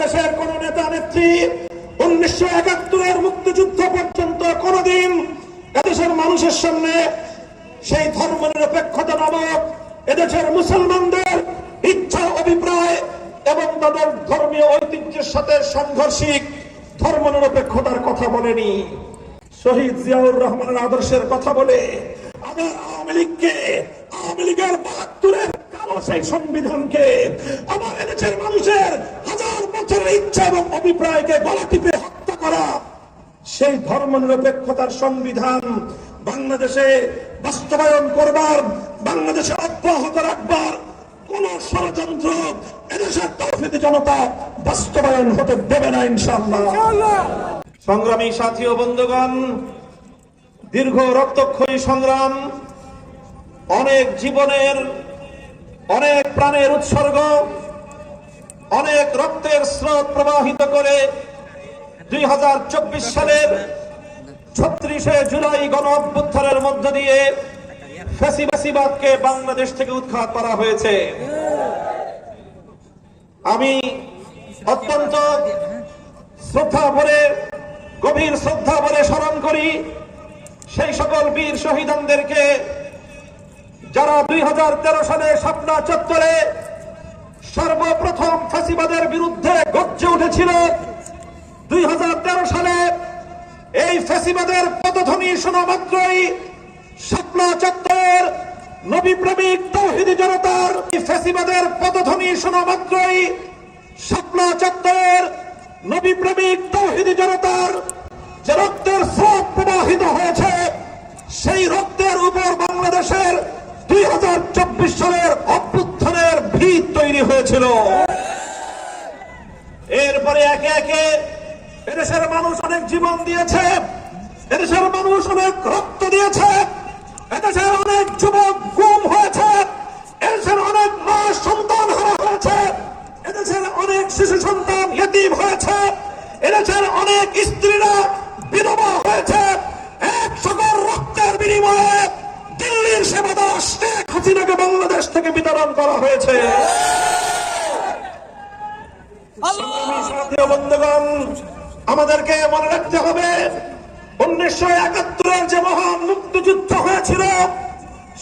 বাংলাদেশের কোন নেতা নেত্রী উনিশশো একাত্তরের মুক্তিযুদ্ধ পর্যন্ত কোনদিন এদেশের মানুষের সামনে সেই ধর্ম নিরপেক্ষতা নামক এদেশের মুসলমানদের ইচ্ছা, অভিপ্রায় এবং তাদের ধর্মীয় ঐতিহ্যের সাথে সাংঘর্ষিক ধর্ম নিরপেক্ষতার কথা বলেনি। শহীদ জিয়াউর রহমানের আদর্শের কথা বলে আবার আওয়ামী লীগকে, আওয়ামী লীগের বাহাত্তরের সেই সংবিধানকে আমার এদেশের মানুষের হাজার বছরের ইচ্ছা এবং অভিপ্রায়কে গলা টিপে হত্যা করা। সেই ধর্ম নিরপেক্ষতার সংবিধান বাংলাদেশে বাস্তবায়ন করবার, বাংলাদেশে অব্যাহত রাখবার কোন ষড়যন্ত্র এদেশের তৌফিদি জনতা বাস্তবায়ন হতে দেবে না ইনশাল্লাহ সংগ্রামী সাথী ও বন্ধুগণ, দীর্ঘ রক্তক্ষয়ী সংগ্রাম, অনেক জীবনের অনেক প্রাণের উৎসর্গ, অনেক রক্তের স্রোত প্রবাহিত করে দুই হাজার চব্বিশ সালের ছত্রিশে জুলাই গণ অভ্যুত্থানের মধ্য দিয়ে ফ্যাসিবাসীবাদকে বাংলাদেশ থেকে উৎখাত করা হয়েছে। আমি অত্যন্ত শ্রদ্ধা ভরে, গভীর শ্রদ্ধা ভরে স্মরণ করি, সেই সকল বীর শহীদানদেরকে যারা দুই হাজার তেরো সালে স্বপ্না চত্বরে সর্বপ্রথম ফাঁসিবাদের বিরুদ্ধে গজ্জে উঠেছিল, দুই হাজার তেরো সালে এই ফ্যাসিবাদের পদধ্বনি শোনা মাত্রই স্বপ্না চত্বরের নবী প্রেমিক তৌহিদি জনতার এই ফ্যাসিবাদের পদধ্বনি শোনা মাত্রই স্বপ্না চত্বরের নবী প্রেমিক তৌহিদি জনতার যে রক্তের স্রোত প্রবাহিত হয়েছে, সেই রক্তের উপর বাংলাদেশের দুই হাজার চব্বিশ সালের অভ্যুত্থানের ভিত তৈরি হয়েছিল। এরপরে একে একে এদেশের মানুষ অনেক জীবন দিয়েছে এদেশের মানুষ অনেক রক্ত দিয়েছে এদেশের অনেক যুবক গুম হয়েছে, এদেশের অনেক মা সন্তান হারা হয়েছে, এদেশের অনেক শিশু সন্তান ইতিম হয়েছে, এদেশের অনেক স্ত্রীরা বিধবা হয়েছে, এক সকল রক্তের বিনিময়ে দিল্লির সেবাদাস শেখ হাসিনাকে বাংলাদেশ থেকে বিতরণ করা হয়েছে। আমাদেরকে মনে রাখতে হবে, উনিশশো একাত্তরের যে মহান মুক্তিযুদ্ধ হয়েছিল,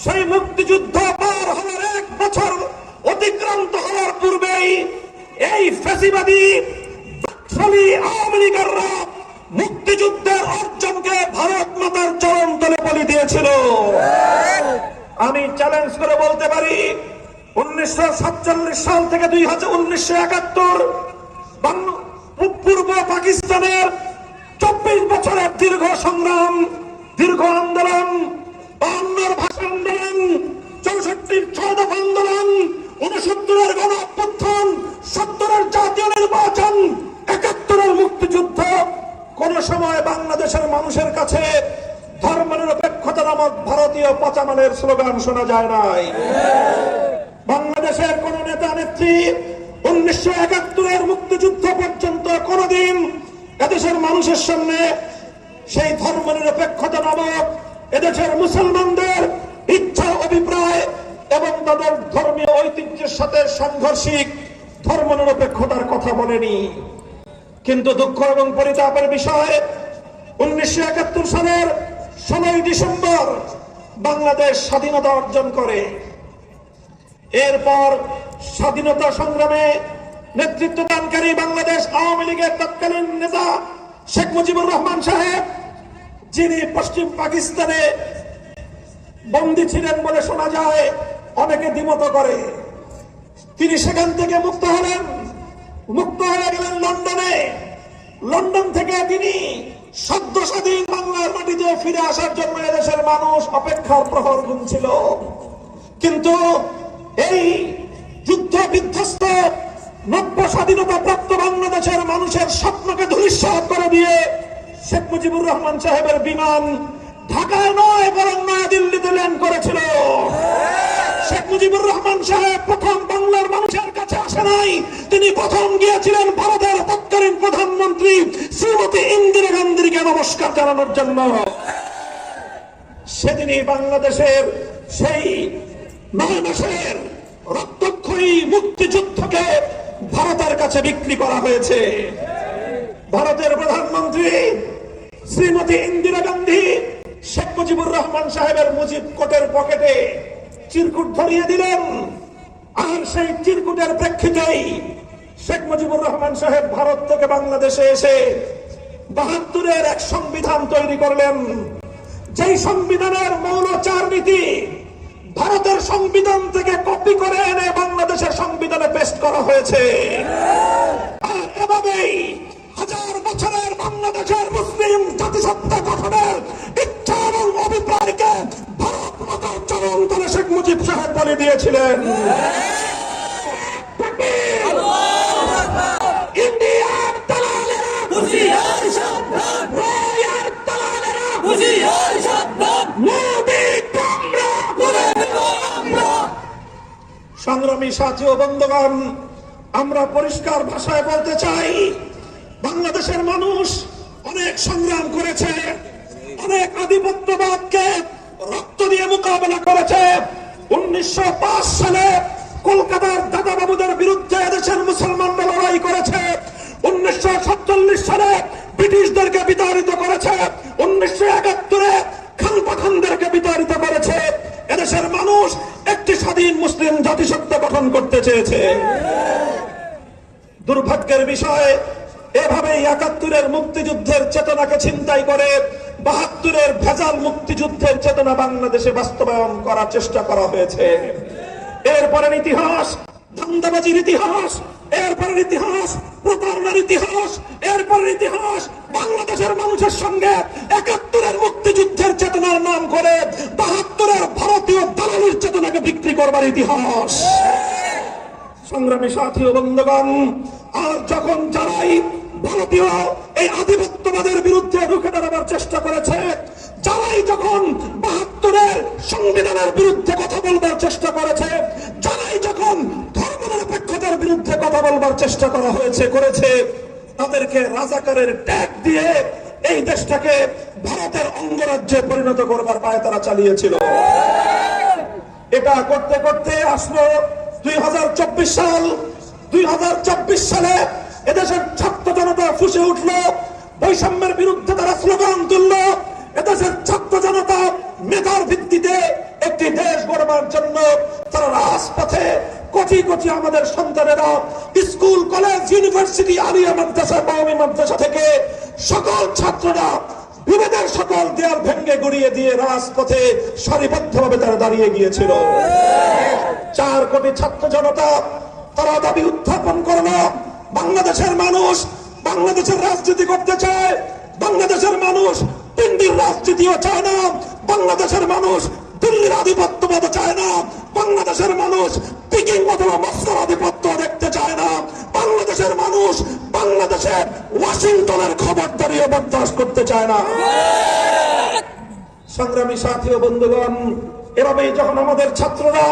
সেই মুক্তিযুদ্ধ পার হওয়ার এক বছর অতিক্রান্ত হওয়ার পূর্বেই এই ফেসিবাদী আওয়ামী লীগেররা মুক্তিযুদ্ধের অর্জনকে ভারত মাতার চরণ তলে বলি দিয়েছিল। আমি চ্যালেঞ্জ করে বলতে পারি, উনিশশো সাতচল্লিশ সাল থেকে দুই হাজার উনিশশো একাত্তর পূর্ব পাকিস্তানের চব্বিশ বছরের দীর্ঘ সংগ্রাম, দীর্ঘ আন্দোলন বান্নর ভাষা আন্দোলন চৌষট্টির ছয় দফা আন্দোলন উনসত্তরের গণ অভ্যুত্থান সত্তরের জাতীয় নির্বাচন কোন সময় বাংলাদেশের মানুষের কাছে ধর্ম নিরপেক্ষতা নামক ভারতীয় পচামানের স্লোগান শোনা যায় নাই। বাংলাদেশের কোন নেতা নেত্রী উনিশশো একাত্তরের মুক্তিযুদ্ধ পর্যন্ত কোনদিন এদেশের মানুষের সামনে সেই ধর্ম নিরপেক্ষতা নামক এদেশের মুসলমানদের ইচ্ছা, অভিপ্রায় এবং তাদের ধর্মীয় ঐতিহ্যের সাথে সাংঘর্ষিক ধর্ম নিরপেক্ষতার কথা বলেনি। কিন্তু দুঃখ এবং পরিতাপের বিষয়, উনিশশো একাত্তর সালের ষোলোই ডিসেম্বর বাংলাদেশ স্বাধীনতা অর্জন করে। এরপর স্বাধীনতা সংগ্রামে নেতৃত্ব দানকারী বাংলাদেশ আওয়ামী লীগের তৎকালীন নেতা শেখ মুজিবুর রহমান সাহেব, যিনি পশ্চিম পাকিস্তানে বন্দী ছিলেন বলে শোনা যায়, অনেকে দ্বিমত করে। তিনি সেখান থেকে মুক্ত হলেন। মুক্ত হয়ে গেলেন লন্ডনে। লন্ডন থেকে তিনি সদ্য স্বাধীন বাংলার মাটিতে ফিরে আসার জন্য এদেশের মানুষ অপেক্ষার প্রহর গুনছিল। কিন্তু এই যুদ্ধ বিধ্বস্ত, নব্য স্বাধীনতা প্রাপ্ত বাংলাদেশের মানুষের স্বপ্নকে ধূলিসাৎ করে দিয়ে শেখ মুজিবুর রহমান সাহেবের বিমান ঢাকায় নয়, বরং নয়াদিল্লিতে ল্যান্ড করেছিল। শেখ মুজিবুর রহমান সাহেব প্রথম বাংলার মানুষের তিনি প্রথম গিয়েছিলেন ভারতের তৎকালীন প্রধানমন্ত্রী শ্রীমতী ইন্দিরা গান্ধীকে নমস্কার জানানোর জন্য। সেদিনই বাংলাদেশের সেই নয় মাসের রক্তক্ষয়ী মুক্তিযুদ্ধকে ভারতের কাছে বিক্রি করা হয়েছে। ভারতের প্রধানমন্ত্রী শ্রীমতী ইন্দিরা গান্ধী শেখ মুজিবুর রহমান সাহেবের মুজিব কোটের পকেটে চিরকুট ধরিয়ে দিলেন। আর সেই চিরকুটের প্রেক্ষিতেই শেখ মুজিবুর রহমান সাহেব ভারত থেকে বাংলাদেশে এসে বাহাত্তরের এক সংবিধান তৈরি করলেন। যেই সংবিধানের মৌল চার নীতি ভারতের সংবিধান থেকে কপি করে এনে বাংলাদেশের সংবিধানে পেস্ট করা হয়েছে। এভাবেই হাজার বছরের বাংলাদেশের মুসলিম জাতিসত্তা গঠনের ইচ্ছা এবং অভিপ্রায়কে মাতার শেখ মুজিব সাহেব বলে দিয়েছিলেন। সংগ্রামী সাথী ও বন্ধুগণ আমরা পরিষ্কার ভাষায় বলতে চাই বাংলাদেশের মানুষ অনেক সংগ্রাম করেছে অনেক আধিপত্যবাদকে রক্ত দিয়ে মোকাবেলা করেছে। উনিশশো সালে কলকাতার দাদাবাবুদের বিরুদ্ধে এদেশের মুসলমানরা লড়াই করেছে। উনিশশো সালে ব্রিটিশদেরকে বিতাড়িত করেছে। উনিশশো একাত্তরে খানপাখানদেরকে বিতাড়িত করেছে। এদেশের মানুষ একটি স্বাধীন মুসলিম জাতিসত্তা গঠন করতে চেয়েছে। দুর্ভাগ্যের বিষয় এভাবে একাত্তরের মুক্তিযুদ্ধের চেতনাকে ছিনতাই করে বাহাত্তরের ভেজাল মুক্তিযুদ্ধের চেতনা বাংলাদেশে বাস্তবায়ন করার চেষ্টা করা হয়েছে। এরপরের ইতিহাস, ধান্দাবাজির ইতিহাস, এরপরের ইতিহাস, প্রতারণার ইতিহাস, এরপরের ইতিহাস, বাংলাদেশের মানুষের সঙ্গে একাত্তরের মুক্তিযুদ্ধের চেতনার নাম করে বাহাত্তরের ভারতীয় দালালির চেতনাকে বিক্রি করবার ইতিহাস। সংগ্রামী সাথী ও বন্ধুগণ, আর যখন যারাই ভারতীয় এই আধিপত্যবাদের বিরুদ্ধে রুখে দাঁড়াবার চেষ্টা করেছে। যারাই যখন বাহাত্তরের সংবিধানের বিরুদ্ধে কথা বলবার চেষ্টা করেছে, যারাই যখন ধর্মনিরপেক্ষতার বিরুদ্ধে কথা বলবার চেষ্টা করা হয়েছে, করেছে, তাদেরকে রাজাকারের ট্যাগ দিয়ে এই দেশটাকে ভারতের অঙ্গরাজ্যে পরিণত করবার পায়ে তারা চালিয়েছিল। এটা করতে করতে আসলো দুই হাজার চব্বিশ সাল। দুই হাজার চব্বিশ সালে এদেশের ছাত্র জনতা ফুসে উঠল, বৈষম্যের বিরুদ্ধে তারা স্লোগান তুলল। এদেশের ছাত্র জনতা মেধার ভিত্তিতে একটি দেশ গড়বার জন্য তারা রাজপথে কোটি কোটি আমাদের সন্তানেরা স্কুল, কলেজ, ইউনিভার্সিটি, আলিয়া মাদ্রাসা কওমি মাদ্রাসা থেকে সকল ছাত্ররা বিভেদের সকল দেয়াল ভেঙ্গে গড়িয়ে দিয়ে রাজপথে সারিবদ্ধভাবে তারা দাঁড়িয়ে গিয়েছিল। চার কোটি ছাত্র জনতা তারা দাবি উত্থাপন করল। বাংলাদেশের মানুষ বাংলাদেশের রাজনীতি করতে চায়। বাংলাদেশের মানুষ পিন্ডির রাজনীতিও চায় না। বাংলাদেশের মানুষ দিল্লির আধিপত্যবাদ চায় না। বাংলাদেশের মানুষ পিকিং অথবা মস্কোর আধিপত্য দেখতে চায় না। বাংলাদেশের মানুষ বাংলাদেশের ওয়াশিংটনের খবরদারিও বরদাস্ত করতে চায় না। সংগ্রামী সাথী ও বন্ধুগণ, এভাবেই যখন আমাদের ছাত্ররা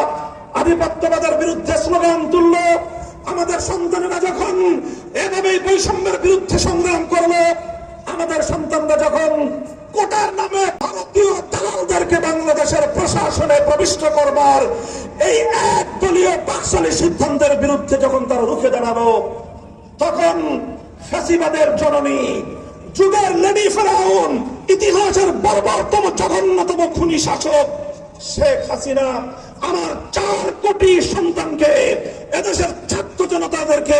আধিপত্যবাদের বিরুদ্ধে স্লোগান তুলল আমাদের সন্তানেরা যখন এভাবেই বৈষম্যের বিরুদ্ধে সংগ্রাম করল, আমাদের সন্তানরা যখন কোটার নামে ভারতীয় দালালদেরকে বাংলাদেশের প্রশাসনে প্রবিষ্ট করবার এই একদলীয় বাকশালী সিদ্ধান্তের বিরুদ্ধে যখন তারা রুখে দাঁড়াল, তখন ফ্যাসিবাদের জননী যুগের লেডি ফেরাউন, ইতিহাসের বর্বরতম জঘন্যতম খুনি শাসক শেখ হাসিনা, আমার চার কোটি সন্তানকে এদেশের ছাত্র জনতাদেরকে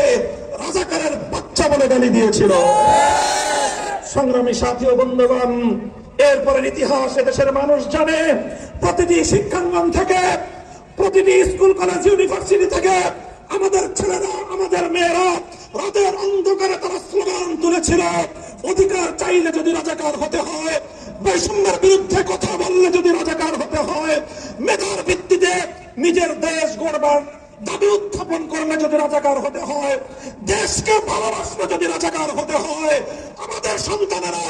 রাজাকারের বাচ্চা বলে গালি দিয়েছিল। সংগ্রামী সাথী বন্ধুগণ, এরপরের ইতিহাস এদেশের মানুষ জানে, প্রতিটি শিক্ষাঙ্গন থেকে, প্রতিটি স্কুল, কলেজ, ইউনিভার্সিটি থেকে আমাদের ছেলেরা, আমাদের মেয়েরা রাতের অন্ধকারে তারা স্লোগান তুলেছিল, অধিকার চাইলে যদি রাজাকার হতে হয়, বৈষম্যের বিরুদ্ধে কথা বললে যদি রাজাকার হতে হয়, মেধার ভিত্তিতে নিজের দেশ গড়বার দাবি উত্থাপন করলে যদি রাজাকার হতে হয়, দেশকে ভালোবাসলে যদি রাজাকার হতে হয়, আমাদের সন্তানেরা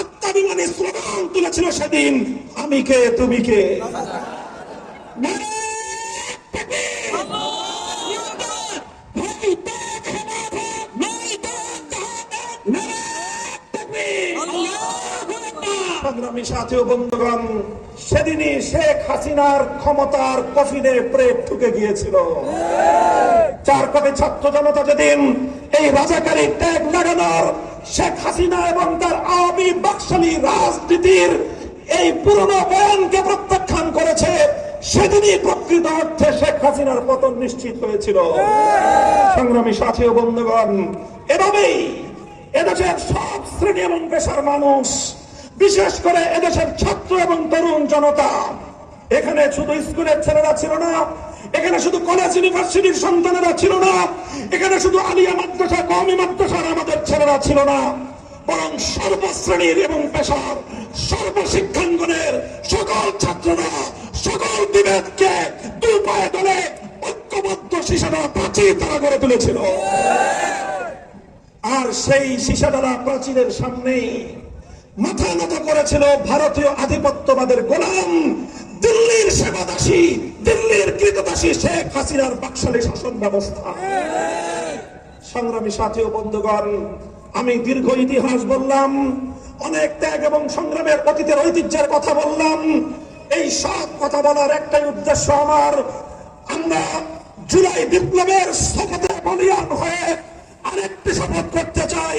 আত্মাভিমানী স্লোগান তুলেছিল সেদিন, আমি কে, তুমি কে? সংগ্রামী সাথী বন্ধুগণ, সেদিনই শেখ হাসিনার ক্ষমতার কফিনে প্রেত ঢুকে গিয়েছিল। চার কোটি ছাত্র জনতা যেদিন এই রাজাকারী ট্যাগ লাগানোর শেখ হাসিনা এবং তার আওয়ামী বাকশালী রাজনীতির এই পুরনো বয়ানকে প্রত্যাখ্যান করেছে, সেদিনই প্রকৃত অর্থে শেখ হাসিনার পতন নিশ্চিত হয়েছিল। সংগ্রামী সাথী ও বন্ধুগণ, এভাবেই এদেশের সব শ্রেণি এবং পেশার মানুষ বিশেষ করে এদেশের ছাত্র এবং তরুণ জনতা। এখানে শুধু স্কুলের ছেলেরা ছিল না, এখানে শুধু কলেজ ইউনিভার্সিটির সন্তানেরা ছিল না, এখানে শুধু আলিয়া মাদ্রাসা কমি মাদ্রাসার আমাদের ছেলেরা ছিল না। বরং সর্বশ্রেণীর এবং পেশার সর্বশিক্ষাঙ্গনের সকল ছাত্ররা সকল বিভেদকে দুই পায়ে দলে ঐক্যবদ্ধ শিশারা প্রাচীর তারা গড়ে তুলেছিল। আর সেই শিশাডালা প্রাচীরের সামনেই মাথা নত করেছিল ভারতীয় আধিপত্যবাদের গোলাম দিল্লির সেবাদাসী, দিল্লির কৃতদাসী শেখ হাসিনার বাকশালী শাসন ব্যবস্থা। সংগ্রামী সাথী ও বন্ধুগণ, আমি দীর্ঘ ইতিহাস বললাম, অনেক ত্যাগ এবং সংগ্রামের অতীতের ঐতিহ্যের কথা বললাম। এই সব কথা বলার একটাই উদ্দেশ্য আমার, আমরা জুলাই বিপ্লবের শপথে বলিয়ান হয়ে আরেকটি শপথ করতে চাই।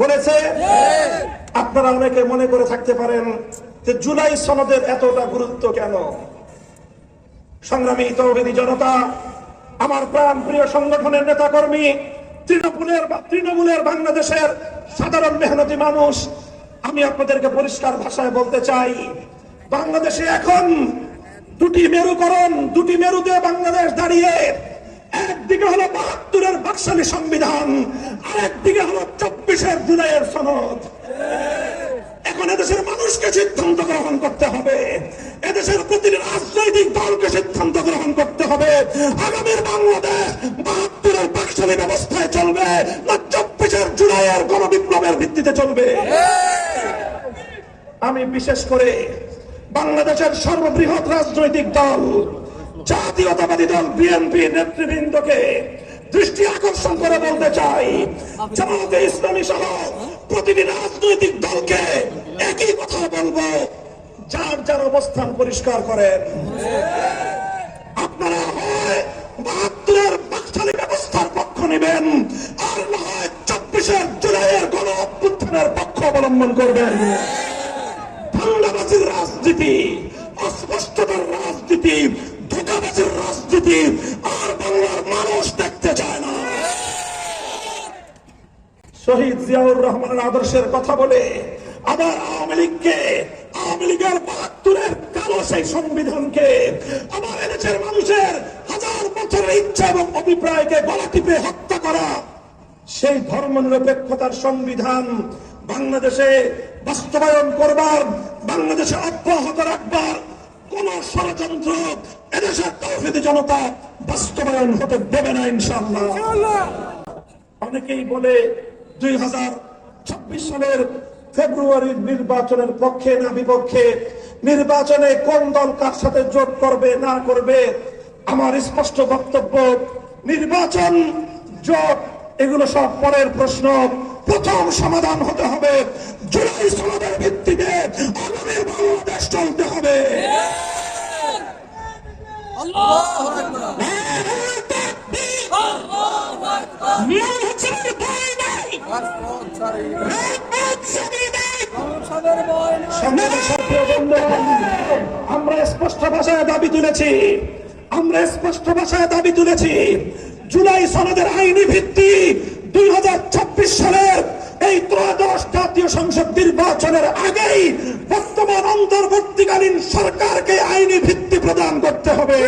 বলেছে, আপনারা অনেকে মনে করে থাকতে পারেন যে জুলাই সনদের এতটা গুরুত্ব কেন? সংগ্রামী তৌহিদি জনতা, আমার প্রাণ প্রিয় সংগঠনের নেতা কর্মী তৃণমূলের তৃণমূলের বাংলাদেশের সাধারণ মেহনতি মানুষ, আমি আপনাদেরকে পরিষ্কার ভাষায় বলতে চাই, বাংলাদেশে এখন দুটি মেরুকরণ, দুটি মেরুতে বাংলাদেশ দাঁড়িয়ে একদিকে হলো বাহাত্তরের বাকশালী সংবিধান আর একদিকে হলো চব্বিশের জুলাইয়ের সনদ। এখন এদেশের মানুষকে সিদ্ধান্ত গ্রহণ করতে হবে। এদেশের প্রতিটি রাজনৈতিক দলকে সিদ্ধান্ত গ্রহণ করতে হবে। আগামীর বাংলাদেশ বাহাত্তরের বাকশালী ব্যবস্থায় চলবে না চব্বিশের জুলাইয়ের গণবিপ্লবের ভিত্তিতে চলবে। আমি বিশেষ করে বাংলাদেশের সর্ববৃহৎ রাজনৈতিক দল জাতীয়তাবাদী দল বিএনপি নেতৃবৃন্দকে দৃষ্টি আকর্ষণ করে বলতে চাই, জামাতে ইসলামী সহ প্রতিটি রাজনৈতিক দলকে একই কথা বলব, যার যার অবস্থান পরিষ্কার করেন। আপনারা হয় বাহাত্তরের বাকশালী ব্যবস্থার পক্ষ নেবেন, আর না হয় চব্বিশের জুলাইয়ের গণ অভ্যুত্থানের পক্ষ অবলম্বন করবেন। ঠান্ডাবাজির রাজনীতি, অস্পষ্টতার রাজনীতি ধোকাবাজির রাজনীতি আর বাংলার মানুষ দেখতে চায় না। শহীদ জিয়াউর রহমানের আদর্শের কথা বলে আবার আওয়ামী লীগকে, আওয়ামী লীগের বাহাত্তরের কালো সেই সংবিধানকে আমার এদেশের মানুষের হাজার বছরের ইচ্ছা এবং অভিপ্রায়কে গলা টিপে হত্যা করা। সেই ধর্ম নিরপেক্ষতার সংবিধান বাংলাদেশে বাস্তবায়ন করবার, বাংলাদেশে অব্যাহত রাখবার কোন ষড়যন্ত্র এদেশের তৌহিদি জনতা বাস্তবায়ন হতে দেবে না ইনশাল্লাহ অনেকেই বলে দুই হাজার ছাব্বিশ সালের ফেব্রুয়ারির নির্বাচনের পক্ষে না বিপক্ষে নির্বাচনে কোন দল কার সাথে জোট করবে না করবে আমার স্পষ্ট বক্তব্য নির্বাচন জোট এগুলো সব পরের প্রশ্ন। প্রথম সমাধান হতে হবে। জুলাই সমাধানের ভিত্তিতে আগামী বাংলাদেশ চলতে হবে। আমরা স্পষ্ট ভাষায় দাবি তুলেছি। আমরা স্পষ্ট ভাষায় দাবি তুলেছি। জুলাই সনদের আইনি ভিত্তি দুই সালের এই ত্রয়োদশ জাতীয় সংসদ নির্বাচনের আগেই বর্তমান অন্তর্বর্তীকালীন সরকারকে আইনি ভিত্তি প্রদান করতে হবে।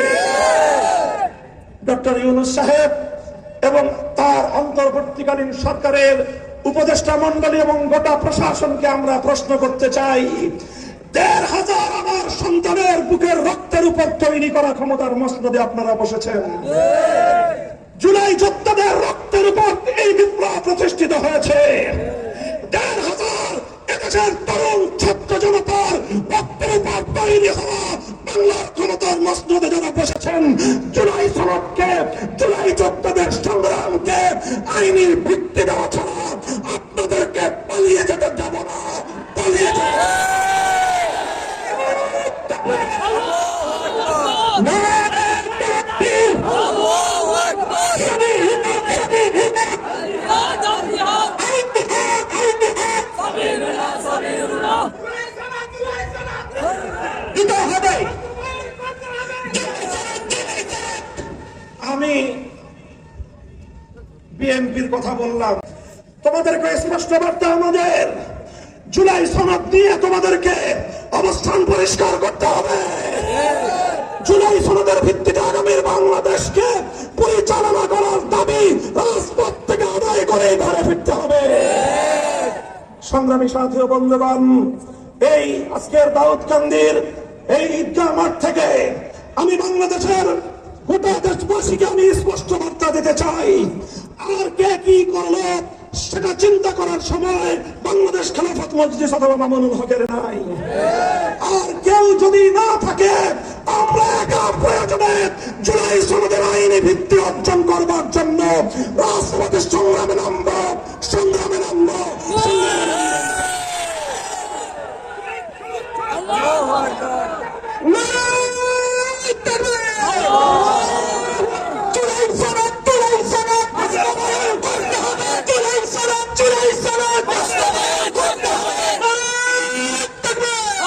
ডক্টর ইউনুস সাহেব এবং তার অন্তর্বর্তীকালীন সরকারের উপদেষ্টা মন্ডলী এবং গোটা প্রশাসনকে আমরা প্রশ্ন করতে চাই। দেড় হাজার আমার সন্তানের বুকের রক্তের উপর তৈরি করা ক্ষমতার মসনদে আপনারা বসেছেন। জুলাই যোদ্ধাদের রক্তের উপর এই বিপ্লব প্রতিষ্ঠিত হয়েছে। দেড় হাজার এদেশের তরুণ ছাত্র জনতার রক্তের উপর তৈরি হওয়া বাংলার ক্ষমতার মসনদে যারা বসেছেন, জুলাই সনদকে, জুলাই চোদ্দদের সংগ্রামকে আইনি ভিত্তি দেওয়া ছাড়া আপনাদেরকে পালিয়ে যেতে যাব না পালিয়ে যেতে নারায়ণ তাকবীর! দিতে হবে আমি বিএনপির কথা বললাম। তোমাদেরকে স্পষ্ট বার্তা আমাদের। জুলাই সনদ দিয়ে তোমাদেরকে অবস্থান পরিষ্কার করতে হবে। জুলাই সনদের ভিত্তিতে আগামীর বাংলাদেশকে পরিচালনা করার দাবি রাজপথ থেকে আদায় করে ঘরে ফিরতে হবে। সংগ্রামী সাথী বন্ধুগণ, এই আজকের দাউদকান্দির এই ঈদগাহ মাঠ থেকে আমি বাংলাদেশের গোটা দেশবাসীকে আমি স্পষ্ট বার্তা দিতে চাই। আর কে কি করল সেটা চিন্তা করার সময় বাংলাদেশ খেলাফত মজলিস অথবা মামুনুল হকের নাই। আর কেউ যদি না থাকে আমরা একা প্রয়োজনে জুলাই সনদের আইনি ভিত্তি অর্জন করবার জন্য রাজপথে সংগ্রামে নামব সংগ্রামে নামব। সংগ্রামে নামব। নারায়ণ তাকবীর! জুলাই সনদ, জুলাই সনদ, বাস্তবায়ন করতে হবে। জুলাই সনদ, জুলাই সনদ, বাস্তবায়ন করতে হবে। নারায়ণ তাকবীর!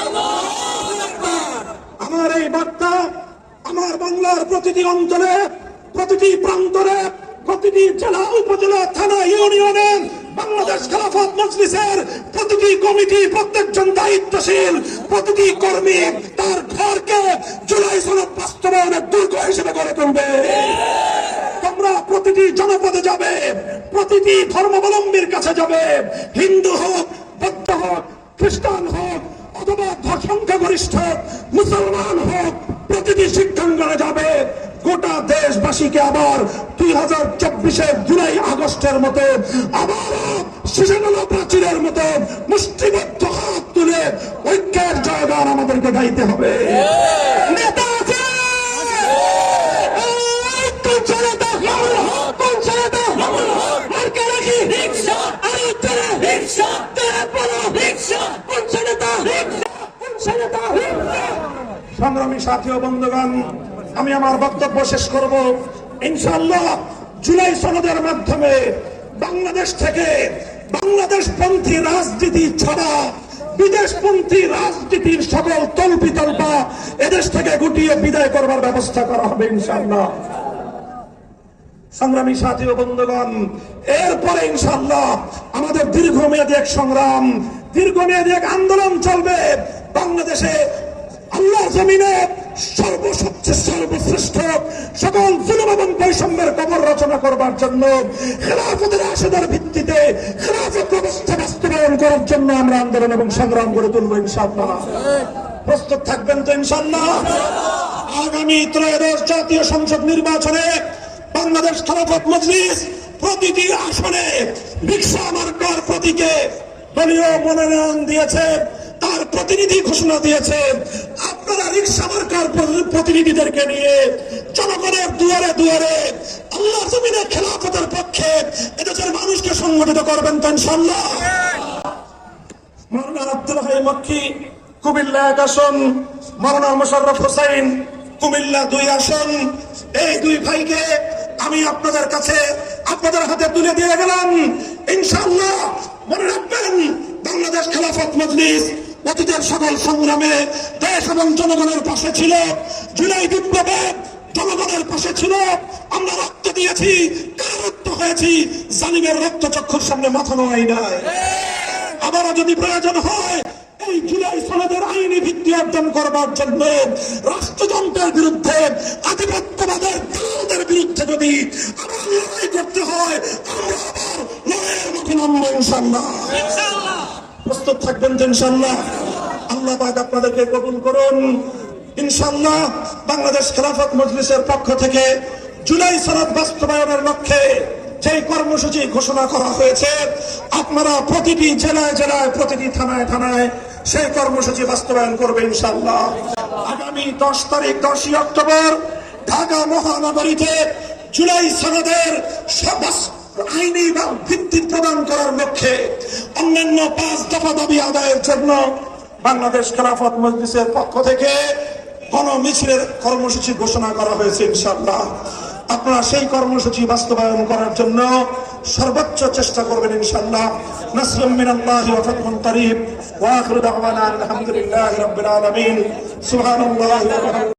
আমার এই বার্তা আমার বাংলার প্রতিটি অঞ্চলে, প্রতিটি প্রান্তরে, প্রতিটি জেলা, উপজেলা, থানা, ইউনিয়নে বাংলাদেশ খেলাফত মজলিসের প্রতিটি কমিটি প্রত্যেকজন দায়িত্বশীল, প্রতিটি কর্মী তার ঘরকে জুলাই সনদ বাস্তবায়নের দুর্গ হিসেবে গড়ে তুলবে। তোমরা প্রতিটি জনপদে যাবে, প্রতিটি ধর্মাবলম্বীর কাছে যাবে, হিন্দু হোক, বৌদ্ধ হোক, খ্রিস্টান হোক, অথবা সংখ্যাগরিষ্ঠ মুসলমান হোক প্রতিটি শিক্ষাঙ্গনে যাবে। গোটা দেশবাসীকে আবার দুই হাজার চব্বিশের জুলাই আগস্টের মতো আবার শিশানলা প্রাচীরের মতো মুষ্টিবদ্ধ হাত তুলে ঐক্যের জয়গান আমাদেরকে গাইতে হবে। নেতা আছে ছেলেটা? কোন ছেলেটা? মার্কা রাখি। আর উত্তরে? তেরে পড়ো। কোন ছেলেটা? কোন ছেলেটা? সংগ্রামী সাথী ও বন্ধুগণ, আমি আমার বক্তব্য শেষ করব। ইনশাল্লাহ জুলাই সনদের মাধ্যমে বাংলাদেশ থেকে বাংলাদেশপন্থী রাজনীতি ছাড়া বিদেশপন্থী রাজনীতির সকল তল্পি তল্পা এদেশ থেকে গুটিয়ে বিদায় করবার ব্যবস্থা করা হবে ইনশাল্লাহ সংগ্রামী সাথী ও বন্ধুগণ, এরপরে ইনশাল্লাহ আমাদের দীর্ঘমেয়াদী এক সংগ্রাম, দীর্ঘমেয়াদী এক আন্দোলন চলবে। বাংলাদেশে আল্লাহ জমিনে সর্বসবচেয়ে সর্বশ্রেষ্ঠ সকল জুলুম এবং বৈষম্যের কবর রচনা করবার জন্য, খেলাফতের আশেদার ভিত্তিতে খেলাফত ব্যবস্থা বাস্তবায়ন করার জন্য আমরা আন্দোলন এবং সংগ্রাম করে তুলব, ইনশাআল্লাহ। প্রস্তুত থাকবেন তো, ইনশাআল্লাহ? আগামী ত্রয়োদশ জাতীয় সংসদ নির্বাচনে বাংলাদেশ খেলাফত মজলিস প্রতিটি আসনে রিক্সা মার্কার প্রতীকে দলীয় মনোনয়ন দিয়েছে। তার প্রতিনিধি ঘোষণা দিয়েছে, আপনারা রিক্সা প্রতিনিধিদেরকে নিয়ে জনগণের দুয়ারে দুয়ারে আল্লাহ জমিনে খেলাফতের পক্ষে এদেশের মানুষকে সংগঠিত করবেন তো ইনশাল্লাহ মাওলানা আব্দুল হাই কুমিল্লা এক আসন। মাওলানা মোশাররফ হোসাইন, কুমিল্লা দুই আসন। এই দুই ভাইকে আমি আপনাদের কাছে আপনাদের হাতে তুলে দিয়ে গেলাম। ইনশাআল্লাহ মনে রাখবেন, বাংলাদেশ খেলাফত মজলিস অতীতের সকল সংগ্রামে দেশ এবং জনগণের পাশে ছিল। জুলাই বিপ্লবে জনগণের পাশে ছিল। আমরা রক্ত দিয়েছি কার রক্ত হয়েছি। জালিমের রক্ত চক্ষুর সামনে মাথা নোয়াই নাই। আবারও যদি প্রয়োজন হয়, এই জুলাই সনদের আইনি ভিত্তি অর্জন করবার জন্য রাষ্ট্রযন্ত্রের বিরুদ্ধে, আধিপত্যবাদের দালালদের বিরুদ্ধে যদি আবার লড়াই করতে হয়, আমরা আবার লড়াইয়ের মুখে নামবো ইনশাল্লাহ প্রস্তুত থাকবেন ইনশাল্লাহ আল্লাহ আপনাদেরকে কবুল করুন। ইনশাল্লাহ বাংলাদেশ খেলাফত মজলিসের পক্ষ থেকে জুলাই সনদ বাস্তবায়নের লক্ষ্যে যে কর্মসূচি ঘোষণা করা হয়েছে, আপনারা প্রতিটি জেলায় জেলায়, প্রতিটি থানায় থানায় সেই কর্মসূচি বাস্তবায়ন করবে ইনশাল্লাহ আগামী দশ তারিখ, দশই অক্টোবর ঢাকা মহানগরীতে জুলাই সনদের আইনি বা ভিত্তি প্রদান করার লক্ষ্যে অন্যান্য পাঁচ দফা দাবি আদায়ের জন্য বাংলাদেশ খেলাফত মজলিসের পক্ষ থেকে গণ মিছিলের কর্মসূচি ঘোষণা করা হয়েছে, ইনশাআল্লাহ। আপনারা সেই কর্মসূচি বাস্তবায়ন করার জন্য সর্বোচ্চ চেষ্টা করবেন, ইনশাআল্লাহ। নাসরুম মিনাল্লাহি ওয়া ফাতহুন করিব ওয়া আখিরু দাওয়ানা আলহামদুলিল্লাহি রাব্বিল আলামিন। সুবহানাল্লাহি ওয়া